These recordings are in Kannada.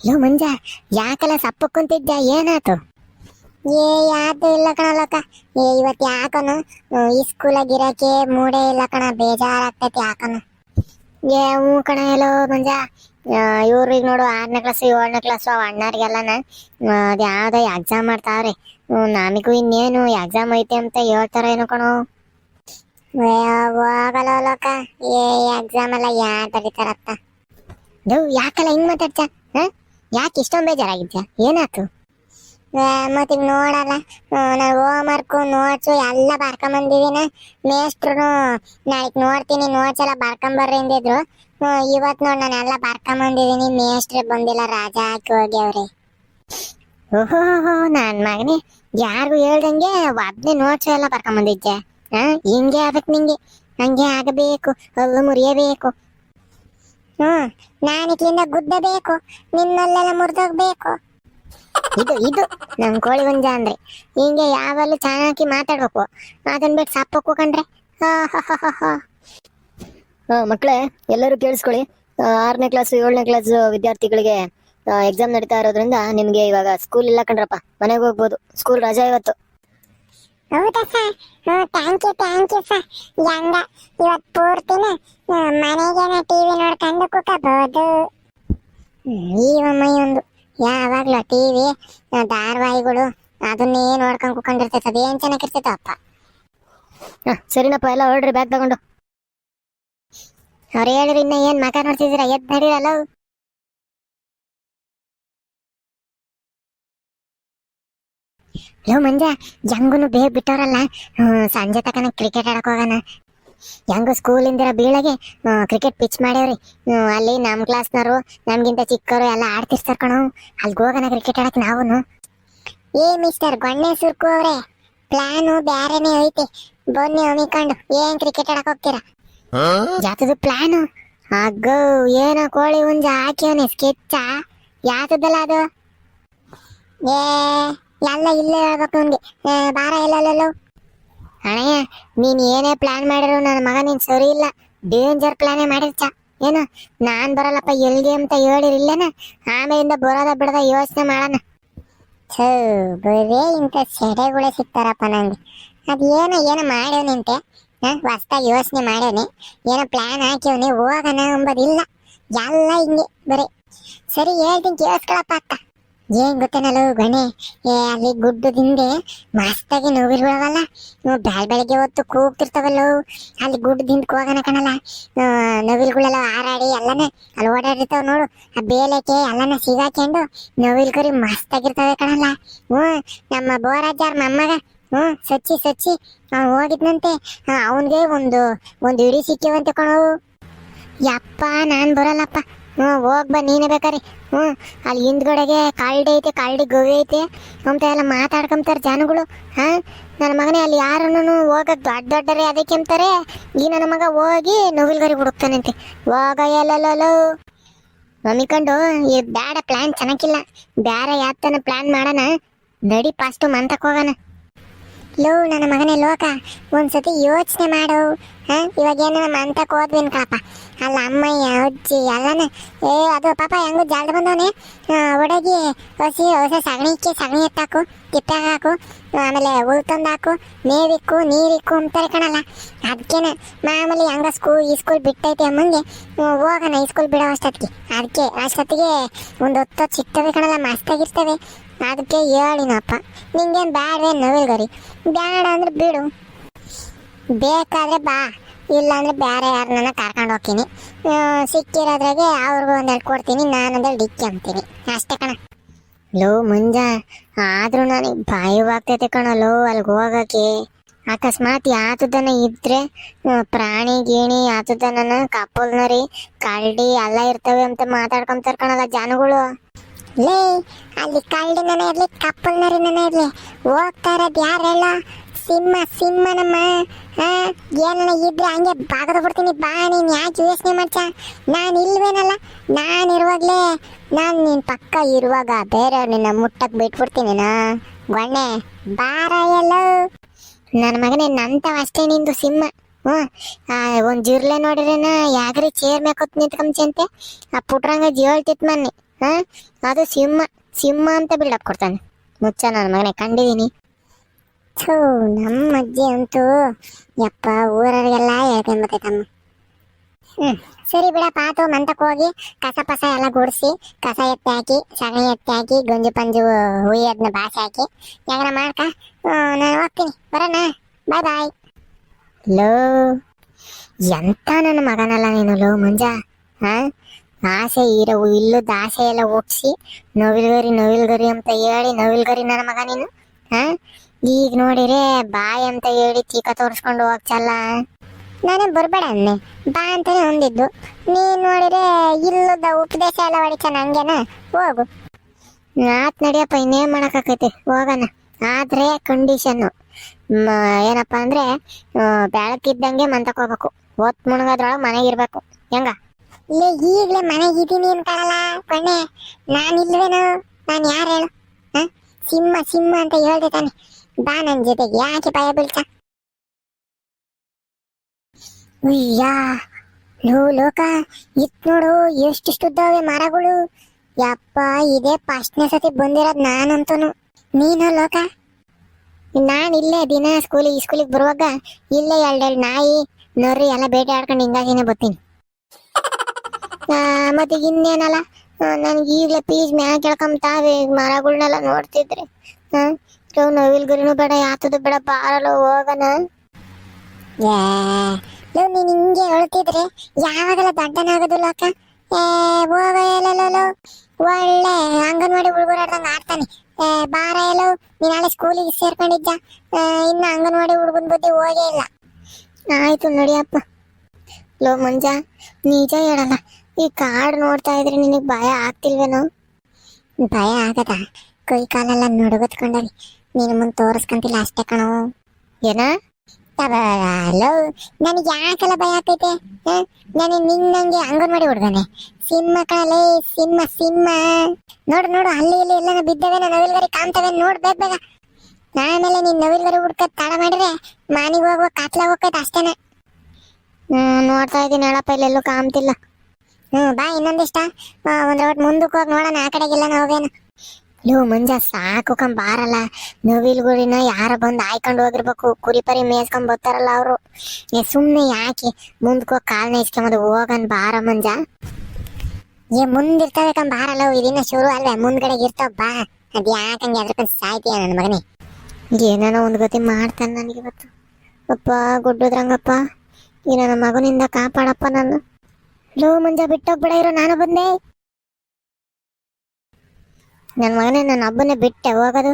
ಲೋ ಮಂಜ ಯಾಕಲ್ಲ ಸಪ್ಪು ಕುಂತಿದ್ದ ಏನಾತು? ಏ ಯಾವ್ದು ಇಲ್ಲ ಕಣ ಲೋಕ. ಏ ಇವತ್ತು ಯಾಕನು? ಈ ಸ್ಕೂಲಾಗ ಇರಕ್ಕೆ ಮೂಡೇ ಇಲ್ಲ ಕಣ ಬೇಜಾರಾಗ್ತೈತಿ ಯಾಕನು? ಏ ಹ್ಞೂ ಕಣ ಎಲ್ಲೋ ಮಂಜ. ಇವ್ರಿಗೆ ನೋಡು ಆರನೇ ಕ್ಲಾಸ್ ಏಳನೇ ಕ್ಲಾಸ್ ಅವ ಅಣ್ಣರಿಗೆಲ್ಲನ. ಅದು ಯಾವ್ದೋ ಎಕ್ಸಾಮ್ ಮಾಡ್ತಾವ್ರೆ. ನಮಗೂ ಇನ್ನೇನು ಎಕ್ಸಾಮ್ ಐತೆ ಅಂತ ಹೇಳ್ತಾರ ಏನೋ ಕಣೋ? ಲೋಕ. ಏ ಎಕ್ಸಾಮ್ ಎಲ್ಲ ಯಾರು ಬರೀತಾರತ್ತ ದೇವ್ ಯಾಕಲ್ಲ ಹಿಂಗ್ ಮಾತಾಡ್ತ ಯಾಕೆ ಇಷ್ಟೊಂದು ಬೇಜಾರಾಗಿದ್ಯಾ? ಏನಾಯ್ತು? ಮತ್ತೆ ನೋಡಲ್ಲ. ನಾನು ಹೋಮ್ ವರ್ಕು ನೋಟ್ಸು ಎಲ್ಲ ಬರ್ಕೊಂಬಂದಿದ್ದೀನ ಮೇಸ್ಟ್ರು ನಾಳೆಗೆ ನೋಡ್ತೀನಿ ನೋಟ್ಸ್ ಎಲ್ಲ ಬರ್ಕೊಂಬರ್ರಿ ಅಂದಿದ್ರು. ಇವತ್ ನೋಡಿ ನಾನು ಎಲ್ಲ ಬರ್ಕೊಂಬಂದಿದ್ದೀನಿ ಮೇಸ್ಟ್ರು ಬಂದಿಲ್ಲ, ರಾಜ ಹಾಕಿ ಹೋಗ್ಯವ್ರಿ. ಓಹೋ ನನ್ನ ಮಗನೇ, ಯಾರಿಗೂ ಹೇಳ್ದಂಗೆ ಒಬ್ನೇ ನೋಟ್ಸ್ ಎಲ್ಲ ಬರ್ಕೊಂಬಂದಿದ್ದೆ ಹಾ, ಹಿಂಗೆ ಆಗಕ್ ನಿಂಗೆ. ಹಂಗೆ ಆಗಬೇಕು ಅಲ್ಲು ಮುರಿಯಬೇಕು. ಹ್ಮ್ ಇಲ್ಲಿಂದ ಗುದ್ದಬೇಕು, ನಿನ್ನಲ್ಲೆಲ್ಲ ಮುರಿದೋಗ್ಬೇಕು. ಇದು ಇದು ನಮ್ ಕೋಳಿ ಗುಂಜ ಅಂದ್ರೆ. ಹಿಂಗೆ ಯಾವಲ್ಲೂ ಚೆನ್ನಾಗಿ ಮಾತಾಡ್ಬೇಕು. ಅದನ್ನ ಬಿಟ್ಟು ಸಪ್ಪಕ್ಕು ಕಂಡ್ರೆ ಮಕ್ಕಳೇ ಎಲ್ಲರೂ ಕೇಳಿಸ್ಕೊಳ್ಳಿ. ಆರನೇ ಕ್ಲಾಸ್ ಏಳನೇ ಕ್ಲಾಸ್ ವಿದ್ಯಾರ್ಥಿಗಳಿಗೆ ಎಕ್ಸಾಮ್ ನಡೀತಾ ಇರೋದ್ರಿಂದ ನಿಮ್ಗೆ ಇವಾಗ ಸ್ಕೂಲ್ ಇಲ್ಲ ಕಣ್ರಪ್ಪ. ಮನೆಗೆ ಹೋಗ್ಬೋದು. ಸ್ಕೂಲ್ ರಜಾ ಇವತ್ತು. ಹೌದಾ ಸರ್? ಹ್ಞೂ thank you thank you sir. ಹೆಂಗ ಇವತ್ತು ಪೂರ್ತಿನ ಮನೆಗೇನ ಟಿವಿ ನೋಡ್ಕೊಂಡು ಕೂಕಬಹುದು ಈ ಒಂದು ಟಿ ಟಿವಿ ಧಾರಾವಾಹಿಗಳು, ಅದನ್ನೇ ನೋಡ್ಕೊಂಡು ಕೂಕೊಂಡಿರ್ತೈತೆ. ಅದೇನು ಚೆನ್ನಾಗಿರ್ತೈತೆ ಅಪ್ಪ. ಹಾ, ಸರಿನಪ್ಪ, ಎಲ್ಲ ಹೊರಡ್ರಿ ಬ್ಯಾಗ್ ತಗೊಂಡು. ಅವ್ರು ಹೇಳಿರಿ ಇನ್ನ ಏನ್ ಮಗ ನೋಡ್ತಿದ್ದೀರಾ ಎದ್ದು ನಡೀರಲ್ಲ ಲೋ ಮಂಜ ಜಂಗುನು ಬೇಗ ಬಿಟ್ಟವರಲ್ಲ. ಸಂಜೆ ತಕನ ಕ್ರಿಕೆಟ್ ಆಡಕ್ ಹೋಗೋಣ. ಹೆಂಗು ಸ್ಕೂಲಿಂದಿರ ಬೀಳಗೆ ಕ್ರಿಕೆಟ್ ಪಿಚ್ ಮಾಡ್ಯಾವ್ರಿ. ಅಲ್ಲಿ ನಮ್ಮ ಕ್ಲಾಸ್ನವರು ನಮಗಿಂತ ಚಿಕ್ಕವರು ಎಲ್ಲ ಆಡ್ತಿರ್ತಾರ ಕಣೋ. ಅಲ್ಲಿಗೆ ಹೋಗೋಣ ಕ್ರಿಕೆಟ್ ಆಡಕ್ ನಾವುನು. ಏ ಮಿಸ್ಟರ್ ಗೊಣ್ಣೆ ಸುರ್ಕು ಅವ್ರೆ ಪ್ಲಾನು ಬ್ಯಾರೆನೇ ಐತಿ. ಬನ್ನಿ ಅಮಿಕೊಂಡು ಏನ್ ಕ್ರಿಕೆಟ್ ಆಡಕ್ ಹೋಗ್ತೀರಾ? ಯಾತದು ಪ್ಲಾನು ಅಗ್ಗೋ, ಏನೋ ಕೋಳಿ ಹುಂಜ ಹಾಕಿವನೆ ಸ್ಕೆಚ್ಚ? ಯಾತದಲ್ಲ ಅದು? ಏ ಎಲ್ಲ ಇಲ್ಲೇ ಹೇಳ್ಬೇಕು ಏ, ಬಾರ ಎಲ್ಲಲ್ಲೋ ಅಣ್ಣಯ್ಯ ನೀನ್ ಏನೇ ಪ್ಲಾನ್ ಮಾಡಿರೋ ನನ್ನ ಮಗ ನೀನ್ ಸರಿ ಇಲ್ಲ. ಡೇಂಜರ್ ಪ್ಲಾನೇ ಮಾಡಿರ್ಚ ಏನು ನಾನ್ ಬರಲ್ಲಪ್ಪ ಎಲ್ಗೆ ಅಂತ ಹೇಳಿರಿಲ್ಲೇನ ಆಮೇಲಿಂದ ಬರೋದ ಬಿಡದ ಯೋಚನೆ ಮಾಡೋಣ. ಥೂ ಬರೇ ಇಂಥ ಸೆಡೆಗಳೇ ಸಿಗ್ತಾರಪ್ಪ ನಂಗೆ. ಅದು ಏನೋ ಏನೋ ಮಾಡ್ಯವನಿಂತೆ ಹೊಸ್ದಾಗಿ ಯೋಚನೆ ಮಾಡ್ಯವನಿ ಏನೋ ಪ್ಲಾನ್ ಹಾಕ್ಯವನಿ? ಹೋಗೋಣ ಅಂಬೋದಿಲ್ಲ. ಎಲ್ಲ ಹಿಂಗೆ ಬರೀ. ಸರಿ ಹೇಳ್ತೀನಿ ಕೇಳಿಸ್ಕೊಳಪ್ಪ ಅತ್ತ ಏನ್ ಗೊತ್ತೇನಲ್ಲ ಗಣೆ? ಏ, ಅಲ್ಲಿ ಗುಡ್ಡದಿಂದೆ ಮಸ್ತಾಗಿ ಇವು ಬೆಳ ಬೆಳಗ್ಗೆ ಹೊತ್ತು ಕೂಗ್ತಿರ್ತಾವಲ್ಲ? ಅಲ್ಲಿ ಗುಡ್ಡದಿಂದ ಹೋಗೋಣ ಕಣಲ್ಲ? ನವಿಲ್ಗಳೆಲ್ಲ ಹಾರಾಡಿ ಎಲ್ಲನೇ ಅಲ್ಲಿ ಓಡಾಡಿರ್ತಾವ ನೋಡು. ಆ ಬೇಲೆಕೆ ಎಲ್ಲನ ಸಿಗಾಕೊಂಡು ನವಿಲು ಕರಿ ಮಸ್ತಾಗಿರ್ತವೆ ಕಣಲ್ಲ? ಹ್ಞೂ, ನಮ್ಮ ಬೋರಾಜಾರ್ ಮೊಮ್ಮಗ, ಹ್ಞೂ, ಸಚ್ಚಿ ಸಚ್ಚಿ ಅವ್ನು ಹೋಗಿದ್ನಂತೆ. ಅವನಿಗೆ ಒಂದು ಒಂದು ಇಡಿ ಸಿಕ್ಕಿವಂತೆ ಕಣವು ಯಪ್ಪ, ನಾನು ಬರಲ್ಲಪ್ಪ. ಹ್ಞೂ ಹೋಗ್ ಬಾ, ನೀನೇ ಬೇಕಾರಿ. ಹ್ಞೂ ಅಲ್ಲಿ ಹಿಂದ್ಗಡೆಗೆ ಕಾಲ್ಡಿ ಐತೆ, ಕಾಲ್ಡಿ ಗೋವಿ ಐತೆ. ಅಂತ ಎಲ್ಲ ಮಾತಾಡ್ಕೊಂತಾರೆ ಜನಗಳು. ಹಾಂ, ನನ್ನ ಮಗನೇ ಅಲ್ಲಿ ಯಾರನ್ನು ಹೋಗಕ್ ದೊಡ್ಡ ದೊಡ್ಡರೇ ಅದಕ್ಕೆ ಅಂತಾರೆ ಈ ನನ್ನ ಮಗ ಹೋಗಿ ನೋವಿಲ್ಗರಿ ಹುಡುಕ್ತಾನಂತೆ. ಹೋಗ ಎಲ್ಲಲ್ಲೋ ಮಮ್ಮಿಕೊಂಡು ಈ ಬ್ಯಾಡ ಪ್ಲ್ಯಾನ್ ಚೆನ್ನಾಗಿಲ್ಲ. ಬೇರೆ ಯಾತನ ಪ್ಲಾನ್ ಮಾಡೋಣ. ನಡಿ ಪಾಸ್ಟು ಮಂತಕ್ಕೆ ಹೋಗೋಣ. ಲೋ, ನನ್ನ ಮಗನೇ ಲೋಕ, ಒಂದ್ಸತಿ ಯೋಚನೆ ಮಾಡು. ಹಾ, ಇವಾಗ ಏನು ನಮ್ಮ ಅಂತಕ್ಕೆ ಹೋದ್ವಿ ಕಣಪ್ಪ. ಅಲ್ಲ, ಅಮ್ಮಯ್ಯ, ಅಜ್ಜಿ, ಎಲ್ಲನ. ಏ, ಅದು ಪಾಪ ಹೆಂಗು ಜಾಲ್ದ ಬಂದವನೆ. ಒಡಗಿ ಹೊಸಿ ಹೊಸ ಸಗಣಿಕ್ಕೆ ಸಗಣಿ ಎತ್ತಾಕು ತಿಪ್ಪಾಗ ಹಾಕು, ಆಮೇಲೆ ಹುಲ್ ತಂದು ಹಾಕು ಮೇವಿಕ್ಕು, ನೀರಿಕ್ಕು ಅಂತಾರೆ ಕಣಲ್ಲ. ಅದಕ್ಕೇನೆ ಮಾಮೂಲಿ ಹಂಗ ಸ್ಕೂಲ್ ಈ ಸ್ಕೂಲ್ ಬಿಟ್ಟೈತೆ ಅಮ್ಮಂಗೆ. ಹೋಗೋಣ, ಈ ಸ್ಕೂಲ್ ಬಿಡೋ ಅಷ್ಟೊತ್ತಿಗೆ. ಅದಕ್ಕೆ ಅಷ್ಟೊತ್ತಿಗೆ ಒಂದು ಹೊತ್ತು ಸಿಗ್ತವೆ ಕಣಲ್ಲ, ಮಸ್ತಾಗಿರ್ತವೆ. ಅದಕ್ಕೆ ಹೇಳಿನಪ್ಪ ನಿಂಗೇನು ಬ್ಯಾಡ್ವೇ, ನವಿಲ್ಗರಿ. ಬ್ಯಾಡ ಅಂದ್ರೆ ಬಿಡು. ಬೇಕಾದ್ರೆ ಬಾ. ಇಲ್ಲಾಂದ್ರೆ ಬೇರೆ ಯಾರನ್ನ ಕರ್ಕೊಂಡು ಹೋಗ್ತೀನಿ. ಸಿಕ್ಕಿರೋದ್ರಾಗೆ ಅವ್ರಿಗೂ ಒಂದೆರಡು ಕೊಡ್ತೀನಿ, ನಾನೊಂದೆರಡು ಡಿಕ್ಕಿ ಅಂತೀನಿ ಅಷ್ಟೇ ಕಣ. ಲೋ, ಮುಂಜ. ಆದ್ರೂ ನನಗೆ ಭಯವಾಗ್ತೈತೆ ಕಣ ಲೋ ಅಲ್ಲಿಗೆ ಹೋಗಕ್ಕೆ. ಅಕಸ್ಮಾತ್ ಯಾತದನ ಇದ್ರೆ ಪ್ರಾಣಿ ಗೀಣಿ ಯಾತದನ ಕಪ್ಪಲ್ನರಿ ಕಳ್ಳಿ ಎಲ್ಲ ಇರ್ತವೆ ಅಂತ ಮಾತಾಡ್ಕೊಂತಾರ ಕಣಲ್ಲ ಜನಗಳು. ಲೇ, ಅಲ್ಲಿ ಕರಡಿನ ಇರ್ಲಿ ಕಪ್ಪಲ್ನರಿನ ಇರ್ಲಿ. ಹೋಗ್ತಾ ಯಾರೆಲ್ಲ? ಸಿಂಹ ಸಿಂಹ ನಮ್ಮ ಏನಲ್ಲ ಇದ್ರೆ ಹಂಗೆ ಬಾಗದ ಬಿಡ್ತೀನಿ. ಬಾ ನೀನ್ ಯಾಕೆ ಯೋಚನೆ ಮಾಡ್ಸ ನಾನು ಇಲ್ವೇನಲ್ಲ? ನಾನು ಇರುವಾಗ್ಲೇ, ನಾನು ನಿನ್ ಪಕ್ಕ ಇರುವಾಗ ಬೇರೆ ನಿನ್ನ ಮುಟ್ಟಕ್ಕೆ ಬಿಟ್ಬಿಡ್ತೀನಿ ನಾ. ಗೊಣ್ಣೆ ಬಾರ ಎಲ್ಲ. ನನ್ನ ಮಗನೇ, ನಂತವ ಅಷ್ಟೇ ನಿಂದು ಸಿಂಹ. ಹ್ಞೂ ಒಂದು ಜಿರ್ಲೆ ನೋಡಿರೇನ ಯಾಕ್ರಿ ಚೇರ್ ಮೇಕೊತ್ ಅಂತೆ? ಆ, ಪುಟ್ರಂಗ ಜೀವಳ್ತಿತ್ತು ಮನ್ನಿ. ಹಾ ಅದು ಸಿಂಹ ಸಿಂಹ ಅಂತ ಬಿಲ್ಡಪ್ ಕೊಡ್ತಾನೆ. ಮುಚ್ಚ ನನ್ನ ಮಗನೇ ಕಂಡಿದ್ದೀನಿ ಥೂ ನಮ್ಮ ಅಜ್ಜಿ ಅಂತೂ. ಯಪ್ಪ, ಊರವರಿಗೆಲ್ಲ ಹೇಳ್ಕೊಂಬತ್ತೈತಮ್ಮ ಹ್ಮ್, ಸರಿ ಬಿಡಪ್ಪ ಆತು ಮಂತಕ್ಕೆ ಹೋಗಿ ಕಸ ಪಸ ಎಲ್ಲ ಗುಡಿಸಿ, ಕಸ ಎತ್ತಿ ಹಾಕಿ ಸಗಣಿ ಎತ್ತಿ ಹಾಕಿ ಗಂಜು ಪಂಜು ಹುಯ್ಯದನ್ನ ಬಾಸಿ ಹಾಕಿ. ಯಾಗನ ಮಾಡ್ಕ? ನಾನು ಹೋಗ್ತೀನಿ. ಬರೋಣ? ಬಾಯ್ ಬಾಯ್. ಲೋ, ಎಂತ ನನ್ನ ಮಗನಲ್ಲ ನೀನು, ಲೋ, ಮುಂಜ? ಹಾ? ಆಸೆ, ಇರೋ, ಇಲ್ಲದ ಆಸೆ ಎಲ್ಲ ಒಪ್ಸಿ, ನವಿಲ್ಗರಿ ನವಿಲ್ಗರಿ ಅಂತ ಹೇಳಿ ನವಿಲ್ಗರಿ ನನ್ನ ಮಗ ನೀನು? ಹಾ? ಈಗ ನೋಡಿರೆ ಬಾಯ್ ಅಂತ ಹೇಳಿ ಚೀಕ ತೋರಿಸ್ಕೊಂಡು ಹೋಗ್ಚಲ್ಲ. ನಾನೇ ಬರ್ಬೇಡ ಅನ್ನೆ ಬಾ ಅಂತಾನೆ ಹೊಂದಿದ್ದು ನೀನ್ ನೋಡಿದ್ರೆ ಇಲ್ಲದ ಉಪದೇಶ ಎಲ್ಲ ಹೊಡಿತಾನ ಹಂಗೇನ ಹೋಗು. ಆತ್ ನಡಿಯಪ್ಪ, ಇನ್ನೇನ್ ಮಾಡಕ್ಕಾಕೈತಿ? ಹೋಗೋಣ. ಆದ್ರೆ ಕಂಡೀಷನ್ನು ಏನಪ್ಪ ಅಂದ್ರೆ ಬೆಳಕಿದ್ದಂಗೆ ಮಂತಕ್ ಹೋಗ್ಬೇಕು. ಹೊತ್ ಮುಣಗದ್ರೊಳಗೆ ಮನೆಗೆ ಇರ್ಬೇಕು. ಹೆಂಗ? ಇಲ್ಲ ಈಗ್ಲೇ ಮನೆಗೆ ಇದೀನಿ ಅಂತಾಳಲ್ಲ ಕೊನೆ ನಾನು ಇಲ್ವೇನು? ನಾನು ಯಾರು ಹೇಳು? ಸಿಂಹ ಸಿಂಹ ಅಂತ ಹೇಳ್ದೆ ತಾನೆ. ಬಾ ನನ್ ಜೊತೆಗೆ. ಯಾಕೆ ಭಯ ಬೀಳ್ತ? ಉಯ್ಯಾ ಲೋ ಲೋಕ, ಇತ್ ನೋಡು ಎಷ್ಟಿಷ್ಟುದ್ದಾವೆ ಮರಗಳು. ಯಪ್ಪ, ಇದೇ ಫಸ್ಟ್ನೇ ಸತಿ ಬಂದಿರೋದ್ ನಾನಂತನು. ನೀನು ಲೋಕ? ನಾನು ಇಲ್ಲೇ ದಿನ ಸ್ಕೂಲಿಗೆ ಸ್ಕೂಲಿಗೆ ಬರುವಾಗ ಇಲ್ಲೇ ಎರಡೆರಡು ನಾಯಿ ನೋಡ್ರಿ ಎಲ್ಲ ಬೇಟೆ ಆಡ್ಕೊಂಡು ಹಿಂಗಾಗಿನೇ ಬರ್ತೀನಿ. ಮತ್ತೆ ಇನ್ನೇನಲ್ಲ? ನನಗೆ ಈಗಲೇ ಪೀಸ್ ಮ್ಯಾಗ ಕೇಳ್ಕೊಂತಾವೆ ಮರಗಳನ್ನೆಲ್ಲ ನೋಡ್ತಿದ್ರೆ. ಹಾ ನವಿಲ್ ಗುರಿನೂ ಬೇಡ ಯಾತದು ಬೇಡ ಬಾರಲ್ಲ ಹೋಗೋಣ ಏ ನೀನ್ ಹಿಂಗೆ ಹೇಳ್ತಿದ್ರೆ ಯಾವಾಗಲ ದಡ್ಡನಾಗೋದಿಲ್ಲ ಅಕ್ಕ? ಏ ಹೋಗ ಎಲ್ಲೋ ಒಳ್ಳೆ ಅಂಗನವಾಡಿ ಹುಡುಗರಾಡ್ದಂಗ ಆಡ್ತಾನೆ. ಏ ಬಾರ ಎಲ್ಲೋ ನೀನ್ ನಾಳೆ ಸ್ಕೂಲಿಗೆ ಸೇರ್ಕೊಂಡಿದ್ದ? ಇನ್ನು ಅಂಗನವಾಡಿ ಹುಡುಗನ ಬುದ್ಧಿ ಹೋಗೇ ಇಲ್ಲ. ಆಯ್ತು ನಡಿಯಪ್ಪ. ಲೋ ಮಂಜ ನಿಜ ಹೇಳಲ್ಲ. ಈ ಕಾರ್ಡ್ ನೋಡ್ತಾ ಇದ್ರೆ ನಿನಗೆ ಭಯ ಆಗ್ತಿಲ್ವೇನೋ? ಭಯ ಆಗದ. ಕೈ ಕಾಲೆಲ್ಲ ನಡುಗತ್ಕೊಂಡವಿ ನೀನು ಮುಂದೆ ತೋರಿಸ್ಕೊಂತಿಲ್ಲ ಅಷ್ಟೇ ಕಣೋ. ಏನ? ಹಲೋ ನನಗೆ ಯಾಕೆಲ್ಲ ಭಯ ಆಗ್ತೈತೆ? ನಾನು ನಿನ್ನಂಗೆ ಅಂಗನವಾಡಿ ಹುಡ್ಗನೆ ಸಿಂಹ ಕಾಲೆ ಸಿಂಹ ಸಿಂಹ. ನೋಡು ನೋಡು ಅಲ್ಲಿ ಇಲ್ಲಿ ಎಲ್ಲ ಬಿದ್ದವೆ ನವಿಲ್ಗರಿ ಕಾಣ್ತವೆ ನೋಡ್ ಬೇಗ ಬೇಗ. ಆಮೇಲೆ ನೀನ್ ನವಿಲ್ಗರಿ ಹುಡ್ಕ ತಡ ಮಾಡಿದ್ರೆ ಮಾನಿಗೆ ಹೋಗುವ ಕಾತ್ಲ ಹೋಗ್ತೈತೆ ಅಷ್ಟೇನೆ. ಹ್ಮ್ ನೋಡ್ತಾ ಇದೀನಿ ಹೇಳಪ್ಪ ಇಲ್ಲೆಲ್ಲೂ ಕಾಣ್ತಿಲ್ಲ. ಹ್ಮ್ ಬಾ ಇನ್ನೊಂದಿಷ್ಟ. ಒಂದ್ ರೌಟ್ ಮುಂದಕ್ಕೆ ಹೋಗಿ ನೋಡೋಣ ಆ ಕಡೆಗೆಲ್ಲ ಹೋಗೋಣ ಲೋ, ಮಂಜ, ಸಾಕು ಕಂ ಬಾರಲ್ಲ. ನವಿಲುಗಳಿನ ಯಾರ ಬಂದು ಆಯ್ಕೊಂಡು ಹೋಗಿರ್ಬೇಕು. ಕುರಿಪರಿ ಮೇಯ್ಸ್ಕೊಂಡ್ ಬರ್ತಾರಲ್ಲ ಅವರು. ಸುಮ್ಮನೆ ಯಾಕೆ? ಮುಂದ್ಕೋ ಕಾಲ್ನ ಇಸ್ಕೊಂಬದು ಹೋಗನ್ ಬಾರ, ಮಂಜ. ಏ ಮುಂದಿರ್ತವೆ ಕಂ ಬಾರಲ್ಲ ಇದನ್ನ ಶುರು ಅಲ್ವೇ. ಮುಂದ್ಗಡೆ ಇರ್ತಾವ, ಬಾ. ಅದ್ ಯಾಕಂಗೆ ಅದ್ರಕೊಂಡ್ ಸಾಯ್ತೀಯ ನನ್ನ ಮಗನೇ? ಏನೇನೋ ಒಂದು ಗತಿ ಮಾಡ್ತಾನೆ ನನಗೆ ಇವತ್ತು. ಅಪ್ಪ, ಗುಡ್ಡದ್ರಂಗಪ್ಪ. ಈ ನನ್ನ ಮಗನಿಂದ ಕಾಪಾಡಪ್ಪ ನಾನು. ಲೋ, ಮಂಜ, ಬಿಟ್ಟೋಗ್ಬೇಡ ಇರೋ. ನಾನು ಬಂದೆ. ನನ್ನ ಮಗನೇ ನನ್ನ ಹಬ್ಬನೇ ಬಿಟ್ಟೆ, ಹೋಗೋದು.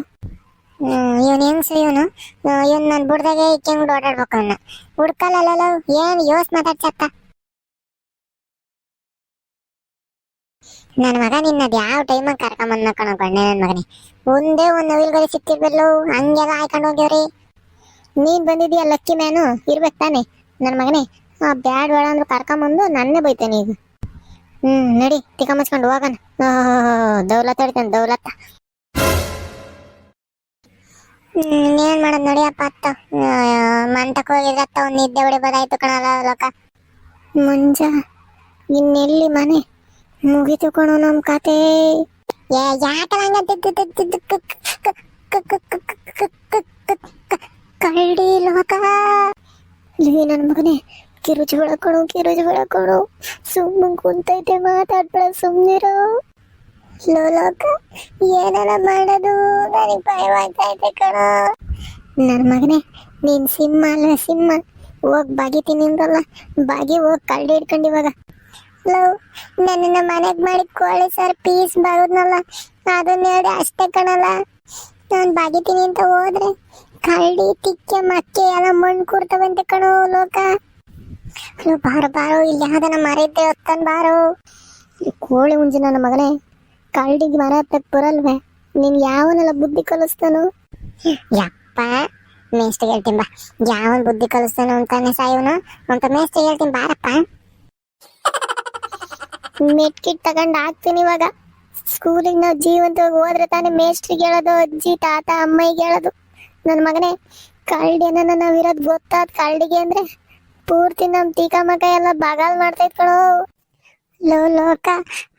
ಇವನು ಹೆಂಗ್ಸ ಇವನು? ಇವನು ನಾನು ಬುಡ್ದಾಗೆ ಇಕ್ಕೆಂಗ್ ಓಡಾಡ್ಬೇಕು ಅವನ್ನ ಹುಡ್ಕಲ್ಲಲ್ಲ ಏನು ಯೋಸ್ ಮಾತಾಡ್ಸತ್ತ ನನ್ನ ಮಗ ನಿನ್ನ ಯಾವ ಟೈಮಾಗ ಕರ್ಕೊಂಬಂದ ಕಣ ಗಣ್ಣೆ ನನ್ನ ಮಗನೇ. ಒಂದೇ ಒಂದ್ ನವಿಲ್ಗರಿ ಸಿಕ್ತಿರ್ಬಲ್ಲು ಹಂಗೆಲ್ಲ ಹಾಯ್ಕೊಂಡು ಹೋಗ್ಯವ್ರಿ. ನೀನ್ ಬಂದಿದ್ಯಾ, ಲಕ್ಕಿ ಮ್ಯಾನು? ಇರ್ಬೇಕು ತಾನೆ ನನ್ನ ಮಗನೇ. ಬ್ಯಾಡ್ ಬೇಡ ಅಂದ್ರೆ ಕರ್ಕೊಂಬಂದು ನನ್ನೇ ಬೈತೇನೆ ಈಗ ಹ್ಮ್ ನಡಿ ತಿಕ್ಕ ಮುಚ್ಕೊಂಡು ಹೋಗಣ ದೌಲತ್ ಹೇಳ್ತಾನೆ ದೌಲತ್ತ ಇನ್ನೇನ್ ಮಾಡೋದು ನಡಿಯಪ್ಪ ಅತ್ತ ಮಂಟಕ್ಕೆ ಹೋಗಿದ್ರೆ ಅತ್ತ ನಿದ್ದೆ ಬಿಡಿ ಬದಾಯ್ತು ಕಣಲ್ಲ ಲೋಕ ಮುಂಜ ಇನ್ನೆಲ್ಲಿ ಮನೆ ಮುಗಿತು ಕಣೋ ನಮ್ಮ ಕತೆ ಕಳ್ಳಿ ಲೋಕ ಇಲ್ಲಿ ನನ್ನ ಮಗನೇ ಕಿರುಚು ಬೆಳಕೊಡು ಕಿರುಚು ಕೊಡು. ಸುಮ್ಮನೆ ಕುಂತೈತೆ ಮಾತಾಡ್ಬೇಡ ಸುಮ್ಮನಿರು ಲೋಲೋಕ ಏನಾರ ಮಾಡೋದು? ನನಗೆ ಭಯವಾಗ್ತೈತೆ ಕಣ. ನನ್ನ ಮಗನೇ, ನೀನ್ ಸಿಂಹ ಅಲ್ಲ ಸಿಂಹ? ಹೋಗಿ ಬಾಗಿತೀನಿ ಅಂದಲ್ಲ ಬಾಗಿ ಹೋಗಿ ಕಳ್ಳಿ ಹಿಡ್ಕೊಂಡು ಇವಾಗ. ಲವ್ ನನ್ನನ್ನ ಮನೆಗೆ ಮಾಡಿ ಕೋಳಿ ಸರ್ ಪೀಸ್ ಬಾಗೋದ್ನಲ್ಲ ಅದನ್ನ ಹೇಳಿ ಅಷ್ಟೇ ಕಣಲ್ಲ. ನಾನು ಬಾಗಿತೀನಿ ಅಂತ ಹೋದ್ರೆ ಕಳ್ಳಿ ತಿಕ್ಕೆ, ಮಕ್ಕೆ ಎಲ್ಲ ಮಣ್ಣು ಕೂರ್ತವಂತೆ ಕಣೋ ಲೋಕ. ಅಯ್ಯೋ ಬಾರೋ ಬಾರೋ, ಇಲ್ಲಿ ಯಾವ್ದನ ಮರ ಹೊತ್ತನ್ ಬಾರೋ. ಕೋಳಿ ಮುಂಜಿ ನನ್ನ ಮಗನೇ ಕಳ್ಳಿಗ್ ಮರ ಹತ್ತಕ್ ಬರಲ್ವೇ ಯಾವನೆಲ್ಲ ಬುದ್ಧಿ ಕಲಿಸ್ತಾನು? ಯಪ್ಪ ಮೇಷ್ಟಿಗೆ ಹೇಳ್ತೀನಿ ಬಾ. ಯಾವನ್ ಬುದ್ಧಿ ಕಲಿಸ್ತಾನು ಅಂತಾನೆ ಸಾಯವನು ಅಂತ ಮೇಷ್ಟಿಗೆ ಹೇಳ್ತೀನಿ ಬಾರಪ್ಪ. ಮೆಟ್ಕಿಟ್ ತಗೊಂಡ್ ಹಾಕ್ತೀನಿ ಇವಾಗ. ಸ್ಕೂಲಿಗೆ ನಾವು ಜೀವಂತವಾಗಿ ಹೋದ್ರೆ ತಾನೇ ಮೇಸ್ಟ್ರಿಗೆ ಹೇಳೋದು, ಅಜ್ಜಿ, ತಾತ ಅಮ್ಮಗೆ ಹೇಳೋದು. ನನ್ನ ಮಗನೇ ಕರಡಿಯನ್ನ ನಾವಿರೋದು ಗೊತ್ತಾದ ಕರಡಿಗೆ ಅಂದ್ರೆ ಪೂರ್ತಿ ನಮ್ ತೀಕ ಮಕ ಎಲ್ಲ ಬಗಾಲ್ ಮಾಡ್ತೈತ್ ಕಣೋ ಲೋ ಲೋಕ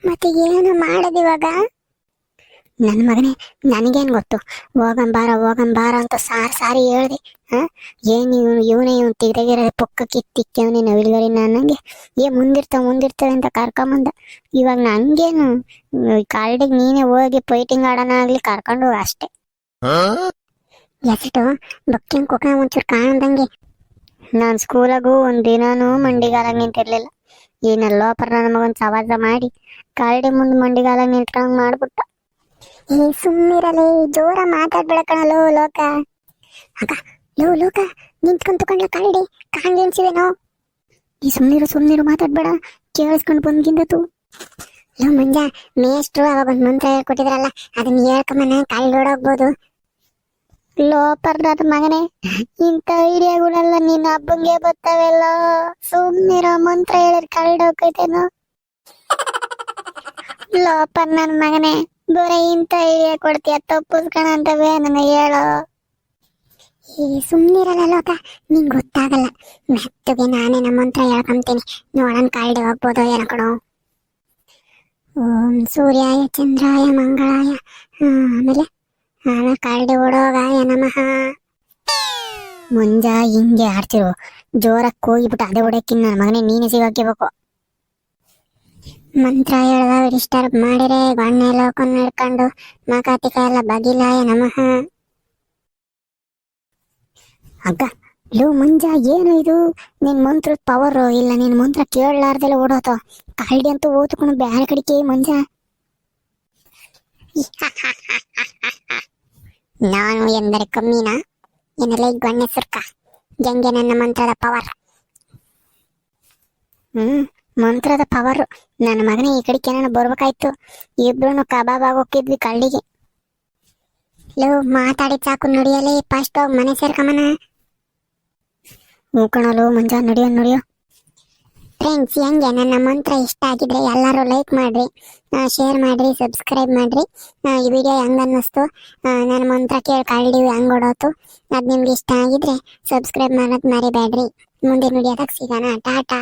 ಮತ್ತೆ ಏನು ಮಾಡದಿವಾಗ ನನ್ನ ಮಗನೇ ನನಗೇನು ಗೊತ್ತು? ಹೋಗಂಬಾರ ಹೋಗಂಬಾರ ಅಂತ ಸಾರಿ ಸಾರಿ ಹೇಳ್ದೆ. ಹಾ? ಏನು ಇವನು ಇವನೇ ಇವನು ತೆಗ್ದಾಗಿರೋ ಪೊಕ್ಕ ಕಿತ್ತಿಕ್ಕವನೇ ನವಿಲ್ಗರಿ ನನಗೆ ಏ ಮುಂದಿರ್ತಾವ ಮುಂದಿರ್ತವೆ ಅಂತ ಕರ್ಕೊಂಬಂದ. ಇವಾಗ ನಂಗೇನು ಕಾಲ್ಡಿಗೆ ನೀನೇ ಹೋಗಿ ಪೈಟಿಂಗ್ ಆಡೋಣ ಆಗಲಿ ಕರ್ಕೊಂಡು ಅಷ್ಟೇ. ಎಷ್ಟು ಬಕ್ಕಿಂಗ್ ಕುಕ ಒಂಚೂರು ಕಾಣ್ದಂಗೆ. ನಾನು ಸ್ಕೂಲಾಗೂ ಒಂದ್ ದಿನಾನು ಮಂಡಿಗಾಲಾಗ ನಿಂತಿರ್ಲಿಲ್ಲ. ಏನಲ್ಲೋ ಪರ ನನ್ನ ಮಗನ ಸವಾಸ ಮಾಡಿ ಕಾಲಡಿ ಮುಂದೆ ಮಂಡಿಗಾಲ ನಿಂತ್ಕೊಂಡ್ ಮಾಡ್ಬಿಟ್ಟ. ಏ ಸುಮ್ಮಿರಲೇ ಜೋರ ಮಾತಾಡ್ಬೇಡ ಕಣಲೋ ಲೋಕ. ಅಕ್ಕ, ಲೋ, ಲೋಕ, ನಿಂತ್ಕೊಂಡ್ ತಕೊಂಡ್ಲ ಕಾಲ್ಡಿ ಕಾಣ್ಗೆನ್ಸಿವೇನೋ ಈ ಸುಮ್ನಿರು ಸುಮ್ನಿರು, ಮಾತಾಡ್ಬೇಡ, ಕೇಳಿಸ್ಕೊಂಡು ಬಂದ್ಗಿಂದ ತು. ಲೋ ಮಂಜ, ಮೇಷ್ಟ್ರು ಅವಾಗ ಒಂದ್ ಮಂತ್ರ ಹೇಳ್ಕೊಟ್ಟಿದ್ರಲ್ಲ ಅದನ್ನ ಹೇಳ್ಕೊಂಬನ ಕಾಲ್ ನೋಡೋಗ್ಬೋದು. ಲೋಪರ್ದಾದ ಮಗನೇ ಇಂಥ ಐಡಿಯಾಗಳೆಲ್ಲ ನಿನ್ನ ಹಬ್ಬಂಗೆ ಬರ್ತಾವೆಲ್ಲ ಸುಮ್ಮನಿರೋ ಮಂತ್ರ ಹೇಳಿದ್ರೆ ಲೋ ಲೋಪರ್ ನನ್ ಮಗನೇ ಬರೀ ಇಂಥ ಐಡಿಯಾ ಕೊಡ್ತೀಯ ತಪ್ಪಿಸ್ಕಣ ಅಂತವೇ ನನಗೆ ಹೇಳೋ. ಏ ಸುಮ್ಮನಿರಲ್ಲ ಲೋಕ ನಿಂಗೆ ಗೊತ್ತಾಗಲ್ಲ. ಮೆತ್ತಗೆ ನಾನೇ ನಮ್ಮ ಮಂತ್ರ ಹೇಳ್ಕೊಂತೀನಿ. ನೋಡೋಣ ಕಾಲ್ಡಿ ಹೋಗ್ಬೋದು ಏನೋ ಕಣೋ. ಓಂ ಸೂರ್ಯಾಯ ಚಂದ್ರಾಯ ಮಂಗಳಾಯ. ಹಾ, ಆಮೇಲೆ? ಆಮೇಲೆ ಕರಡಿ ಓಡೋಗ ನಮಃ? ಮುಂಜಾ ಹಿಂಗೆ ಆಡ್ತಿರು. ಜೋರಕ್ಕೆ ಹೋಗಿಬಿಟ್ಟು ಅದೇ ಹೊಡಕ್ಕಿನ್ ನನ್ನ ಮಗನೇ ನೀನೇ ಸಿಗಾಕಿಬೇಕು ಮಂತ್ರ ಹೇಳ್ದಾಗ ಡಿಸ್ಟರ್ಬ್ ಮಾಡಿರೆ ಬಣ್ಣ ಎಲ್ಲ ಹಾಕೊಂಡು ನಡ್ಕೊಂಡು ಮಕಾತಿಕ ಎಲ್ಲ ಬಗಿಲಾಯ ನಮಃ? ಅಗ್ಗ, ಲೋ ಮಂಜ ಏನು ಇದು? ನಿನ್ ಮಂತ್ರದ ಪವರ್ ಇಲ್ಲ, ನಿನ್ ಮಂತ್ರ ಕೇಳಲಾರ್ದೆಲ್ಲ ಓಡೋತ. ಕಾಲ್ಡಿ ಅಂತೂ ಓದ್ಕೊಂಡು ಬ್ಯಾರೆ ಕಡಿಕೆ ಮಂಜ. ನಾನು ಎಂದರೆ ಕಮ್ಮಿನ? ಈ ಗೊಣ್ಣೆ ಸುರ್ಕ. ಗಂಗೆ ನನ್ನ ಮಂತ್ರದ ಪವರ್. ಹ್ಮ್, ಮಂತ್ರದ ಪವರ್. ನನ್ನ ಮಗನೇ ಈ ಕಡೆಗೆ ಕೆನ ಬರ್ಬೇಕಾಯ್ತು? ಇಬ್ರು ಕಬಾಬ್ ಆಗೋಕಿದ್ವಿ ಕಳ್ಳಿಗೆ. ಲೋ, ಮಾತಾಡಿ ಸಾಕು ನಡಿಯಲೇ ಫಸ್ಟ್ ಹೋಗಿ ಮನೆ ಸೇರ್ಕಮನ ಹ್ಞೂ ಲೋ, ಮಂಜ, ನಡಿಯೋ ನಡಿಯೋ. ಫ್ರೆಂಡ್ಸ್ ಹೆಂಗೆ? ನನ್ನ ಮಂತ್ರ ಇಷ್ಟ ಆಗಿದ್ರೆ ಎಲ್ಲರೂ ಲೈಕ್ ಮಾಡ್ರಿ. ಶೇರ್ ಮಾಡ್ರಿ ಸಬ್ಸ್ಕ್ರೈಬ್ ಮಾಡ್ರಿ. ಈ ವಿಡಿಯೋ ಹೆಂಗ್ ಅನ್ನಿಸ್ತು? ನನ್ನ ಮಂತ್ರ ಕೇಳಿ ಕಳ್ಳಿ, ಹೆಂಗ್ ಓಡೋತು? ಅದು ನಿಮ್ಗೆ ಇಷ್ಟ ಆಗಿದ್ರೆ ಸಬ್ಸ್ಕ್ರೈಬ್ ಮಾಡೋದು ಮರಿಬೇಡ್ರಿ. ಮುಂದಿನ ವಿಡಿಯೋದಾಗ ಸಿಗೋಣ. ಟಾಟಾ.